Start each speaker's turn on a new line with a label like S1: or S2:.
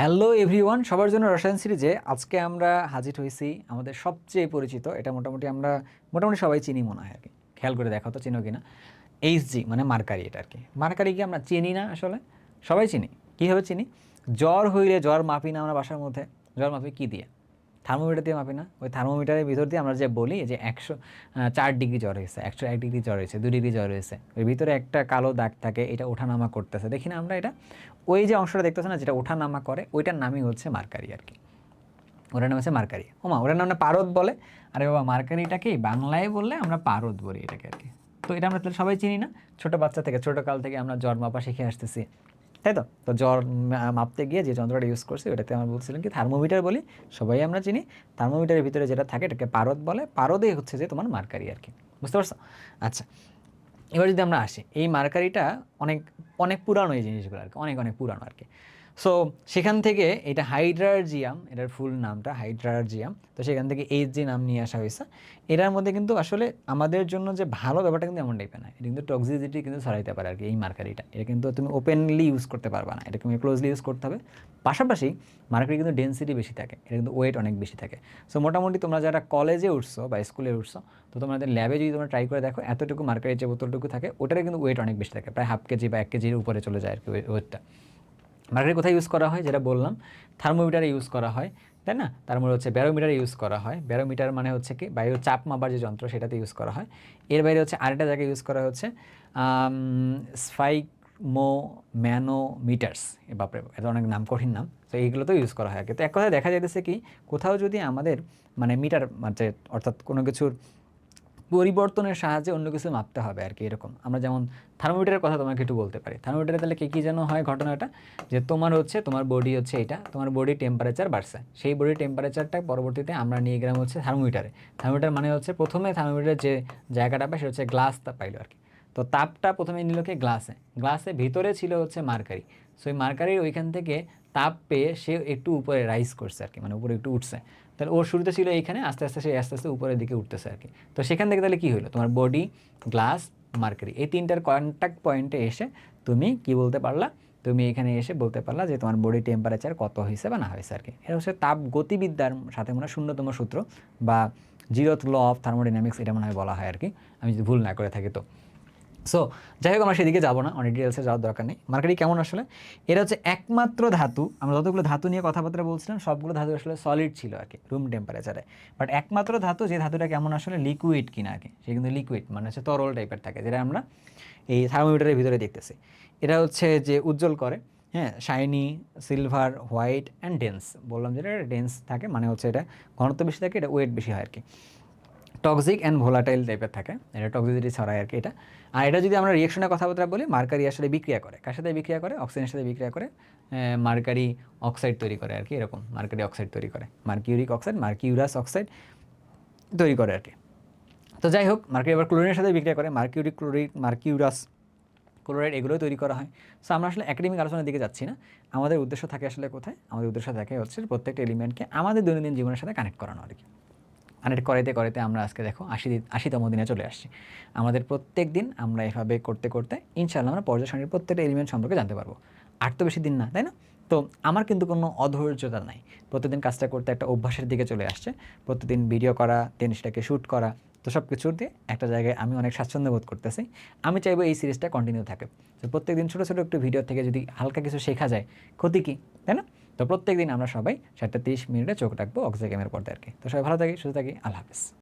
S1: Hello everyone সবার জন্য রসায়ন সিরিজে আজকে আমরা হাজির হয়েছি আমাদের সবচেয়ে পরিচিত, এটা মোটামুটি আমরা মোটামুটি সবাই চিনি মনে হয় আর কি। খেয়াল করে দেখো তো চিনো কিনা। এইচ জি মানে মার্কারি এটা আর কি। মার্কারি কি আমরা চিনি না আসলে? সবাই চিনি। কীভাবে চিনি? জ্বর হইলে জ্বর মাপি না আমরা বাসার মধ্যে। জ্বর মাপি কী দিয়ে? থার্মোমিটার দিয়ে মাপি না। ওই থার্মোমিটারের ভিতর দিয়ে আমরা যে বলি যে একশো চার ডিগ্রি জ্বর হয়েছে, একশো এক ডিগ্রি জ্বর হয়েছে দু ডিগ্রি জ্বর হয়েছে। ওই ভিতরে একটা কালো দাগ থাকে, এটা ওঠানামা করতেছে। দেখি না আমরা এটা, ওই যে অংশটা দেখতেছে না, যেটা ওঠানামা করে, ওইটার নামই হচ্ছে মার্কারি আর কি। ওটার নাম হচ্ছে মার্কারি। ওমা, ওটার নাম না পারদ বলে। আরে বাবা মার্কারিটাকেই বাংলায় বললে আমরা পারদ বলি এটাকে আর কি। তো এটা আমরা তাহলে সবাই চিনি না? ছোটো বাচ্চা থেকে, ছোটো কাল থেকে আমরা জ্বর মাপা শিখে আসতেছি। তাই তো তো জ্বর মাপতে গিয়ে যে যন্ত্রটা ইউজ করছি ওটাতে আমরা বলছিলাম কি থার্মোমিটার বলি, সবাই আমরা চিনি। থার্মোমিটারের ভিতরে যেটা থাকে এটাকে পারদ বলে। পারদেই হচ্ছে যে তোমার মার্কারি আর কি। বুঝতে পারছ? আচ্ছা এবার যদি আমরা আসি, এই মার্কারিটা অনেক অনেক পুরানো এই জিনিসগুলো আর কি, অনেক অনেক পুরানো আর কি। সো সেখান থেকে এটা হাইড্রার্জিয়াম, এটার ফুল নামটা হাইড্রার্জিয়াম, তো সেখান থেকে এইচ জি নাম নিয়ে আসা হয়েছে। এটার মধ্যে কিন্তু আসলে আমাদের জন্য যে ভালো ব্যাপারটা কিন্তু এমন টাইপের না। এটা কিন্তু টক্সিসিটি কিন্তু ছড়াইতে পারে আর কি এই মার্কারিটা। এটা কিন্তু তুমি ওপেনলি ইউজ করতে পারবা না। এটা তুমি ক্লোজলি ইউজ করতে হবে। পাশাপাশি মার্কারি কিন্তু ডেন্সিটি বেশি থাকে। এটা কিন্তু ওয়েট অনেক বেশি থাকে। সো মোটামুটি তোমরা যারা কলেজে উঠছো বা স্কুলে উঠছো, তো তোমাদের ল্যাবে যদি তোমরা ট্রাই করে দেখো, এতটুকু মার্কারির যে বোতলটুকু থাকে, ওটারে কিন্তু ওয়েট অনেক বেশি থাকে। প্রায় হাফ কেজি বা এক কেজির উপরে চলে যায় আর কি ওয়েটটা মার্কারি কোথায় ইউজ করা হয় যেটা বললাম? থার্মোমিটারে ইউজ করা হয় তাই না? তার মধ্যে হচ্ছে ব্যারোমিটারে ইউজ করা হয়। ব্যারোমিটার মানে হচ্ছে কি? বায়ুর চাপ মাপার যে যন্ত্র সেটাতে ইউজ করা হয়। এর বাইরে হচ্ছে আরেকটা জায়গায় ইউজ করা হচ্ছে স্পাইকমো ম্যানোমিটার্স এ বাপরে বাপ, এটা অনেক নাম কঠিন নাম। তো এইগুলো তো ইউজ করা হয় আর কি। তো এক কথায় দেখা যাইতেছে কি? কোথাও যদি আমাদের মানে মিটার মানে অর্থাৎ কোনো কিছুর পরিবর্তনের সাহায্যে অন্য কিছু মাপতে হবে আর কি, এরকম। আমরা যেমন থার্মোমিটারের কথা তোমাকে একটু বলতে পারি। থার্মোমিটারে তাহলে কী কী যেন হয় ঘটনাটা যে তোমার হচ্ছে, তোমার বডি হচ্ছে এটা, তোমার বডি টেম্পারেচার বাড়ছে। সেই বডি টেম্পারেচারটা পরবর্তীতে আমরা নিয়ে গেলাম হচ্ছে থার্মোমিটারে। থার্মোমিটার মানে হচ্ছে প্রথমে থার্মোমিটারের যে জায়গাটা পায়, সেটা হচ্ছে গ্লাস তা পাইলো আর কি। তো তাপটা প্রথমে নিল কি? গ্লাসে। গ্লাসে ভিতরে ছিল হচ্ছে মার্কারি। সো এই মার্কারির ওইখান থেকে তাপ পেয়ে সে একটু উপরে রাইজ করছে আর কি মানে উপরে একটু উঠছে। তাহলে ওর শুরুতে ছিল এইখানে, আস্তে আস্তে সে, আস্তে আস্তে উপরের দিকে উঠতেছে আর কি। তো সেখান থেকে তাহলে কী হলো তোমার বডি গ্লাস মার্কারি, এই তিনটার কন্ট্যাক্ট পয়েন্টে এসে তুমি কি বলতে পারলা? তুমি এখানে এসে বলতে পারলা যে তোমার বডি টেম্পারেচার কত হয়েছে বা না হয়েছে আর কি। এটা হচ্ছে তাপ গতিবিদ্যার সাথে মনে হয় শূন্যতম সূত্র বা জিরোথ ল অফ থার্মোডাইনামিক্স এটা মনে হয় বলা হয় আর কি। আমি যদি ভুল না করে থাকি তো। সো যাই হোক আমরা সেদিকে যাব না। অনেক ডিটেলসে যাওয়ার দরকার নেই। মার্কারি কেমন আসলে? এটা হচ্ছে একমাত্র ধাতু। আমরা যতগুলো ধাতু নিয়ে কথাবার্তা বলছিলাম, সবগুলো ধাতু আসলে সলিড ছিল আর কি রুম টেম্পারেচারে বাট একমাত্র ধাতু, যে ধাতুটা কেমন আসলে? লিকুইড কিনা আর কি। সে কিন্তু লিকুইড মানে হচ্ছে তরল টাইপের থাকে, যেটা আমরা এই থার্মোমিটারের ভিতরে দেখতেছি। এটা হচ্ছে যে উজ্জ্বল করে হ্যাঁ shiny silver white and dense বললাম যেটা ডেন্স থাকে মানে হচ্ছে এটা ঘনত্ব বেশি থাকে, এটা ওয়েট বেশি হয় আর কি। টক্সিক অ্যান্ড ভোলাটাইল টাইপের থাকে। এটা টক্সিসিটি ছড়ায় আর কি এটা। আর এটা যদি আমরা রিয়েকশনের কথাবার্তা বলি, মার্কারি আসলে বিক্রিয়া করে। কার সাথে বিক্রিয়া করে? অক্সিজেনের সাথে বিক্রিয়া করে। মার্কারি অক্সাইড তৈরি করে আর কি, এরকম মার্কারি অক্সাইড তৈরি করে। মার্কিউরিক অক্সাইড মার্কিউরাস অক্সাইড তৈরি করে আর কি। তো যাই হোক, মার্কারি আবার ক্লোরিনের সাথে বিক্রিয়া করে। মার্কিউরিক ক্লোরিক মার্কিউরাস ক্লোরাইড এগুলো তৈরি করা হয়। সো আমরা আসলে একাডেমিক আলোচনার দিকে যাচ্ছি না। আমাদের উদ্দেশ্য থাকে আসলে কোথায়? আমাদের উদ্দেশ্য থাকে হচ্ছে প্রত্যেকটা এলিমেন্টকে আমাদের দৈনন্দিন জীবনের সাথে কানেক্ট করানো আর কি। কানেক্ট করাইতে করাইতে আমরা আজকে দেখো আশি আশিতম দিনে চলে আসছি। আমাদের প্রত্যেক দিন আমরা এভাবে করতে করতে ইনশাল্লাহ আমরা পর্যায় সারণীর প্রত্যেকটা এলিমেন্ট সম্পর্কে জানতে পারব। আর তো বেশি দিন না, তাই না? তো আমার কিন্তু কোনো অধৈর্যতা নাই। প্রতিদিন কাজটা করতে একটা অভ্যাসের দিকে চলে আসছে। প্রতিদিন ভিডিও করা দেন সেটাকে শ্যুট করা, তো সব কিছুর দিয়ে একটা জায়গায় আমি অনেক স্বাচ্ছন্দ্য বোধ করতেছি। আমি চাইব এই সিরিজটা কন্টিনিউ থাকে। তো প্রত্যেক দিন ছোটো ছোটো একটু ভিডিও থেকে যদি হালকা কিছু শেখা যায়, ক্ষতি কী, তাই না? তো প্রত্যেক দিন আমরা সবাই সাতটা তিরিশ মিনিটে চোখ রাখব অক্সিজেনের পর্দায় আর কি। তো সবাই ভালো থাকি, সুস্থ থাকি, আল্লাহ হাফেজ।